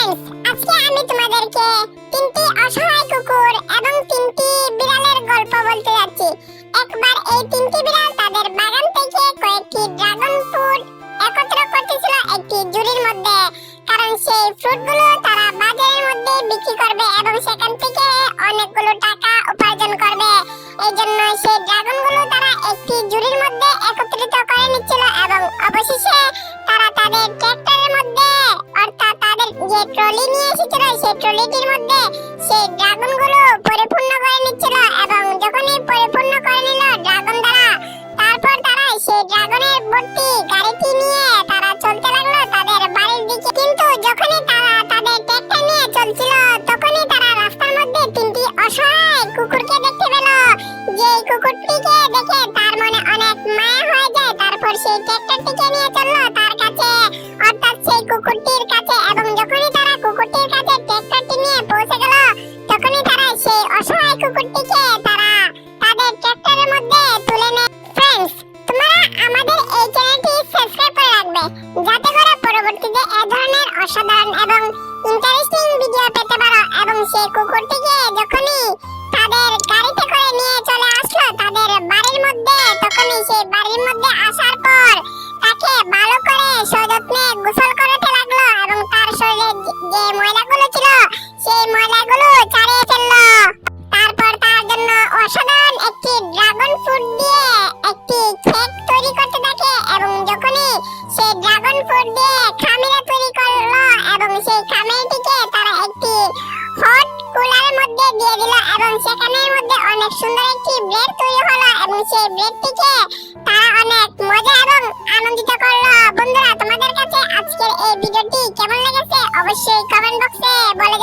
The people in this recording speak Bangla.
ফ্রেন্ডস আজকে আমি তোমাদেরকে তিনটি অসহায় কুকুর এবং তিনটি বিড়ালের গল্প বলতে যাচ্ছি। একবার এই তিনটি বিড়াল তাদের বাগান থেকে কয়েকটি ড্রাগন ফ্রুট একত্র করতেছিল একটি জুড়ির মধ্যে। কারণ সেই ফ্রুটগুলো তারা বাজারের মধ্যে বিক্রি করবে এবং সেখান থেকে অনেকগুলো টাকা উপার্জন করবে। এই জন্য সেই ড্রাগনগুলো তারা একটি জুড়ির মধ্যে একত্রিত করে নিচ্ছিল এবং অবশেষে এসেছিল সেই ট্রলিটির মধ্যে সেই ড্রাগনগুলো পরিপূর্ণ করে নিচ্ছিল এবং যখনই পরিপূর্ণ করে নিল ড্রাগন দ্বারা, তারপর তারা সেই ড্রাগনের ভর্তি গাড়িটি নিয়ে তারা চলতে লাগল তাদের বাড়ির দিকে। কিন্তু যখনই তারা তাদের ট্র্যাক্টর নিয়ে চলছিল, তখনই তারা রাস্তার মধ্যে তিনটি অসহায় কুকুরকে দেখতে পেল। যে কুকুরটিকে দেখে তার মনে অনেক মায়া হয়ে যায়, তারপর সেই ট্র্যাক্টরটিকে নিয়ে চলল তার কাছে। অর্থাৎ সেই কুকুরটির কাছে ধরনের অসাধারণ এবং ইন্টারেস্টিং ভিডিও পেতে পারো। এবং সেই কুকুরটিকে যখনই তাদের গাড়িতে করে নিয়ে চলে আসলো, তাদের বাড়ির মধ্যে, তখনই সেই বাড়ির মধ্যে আসার পর তাকে ভালো করে সযত্নে গোসল করাতে লাগল এবং তার শরীরে যে- যে এবং সেখানের মধ্যে অনেক সুন্দর একটি ব্রেড তৈরি হলো এবং সেই ব্রেডটিকে তারা অনেক মজা এবং আনন্দিত করল। বন্ধুরা, তোমাদের কাছে আজকের এই ভিডিওটি কেমন লেগেছে? অবশ্যই কমেন্ট বক্সে বলে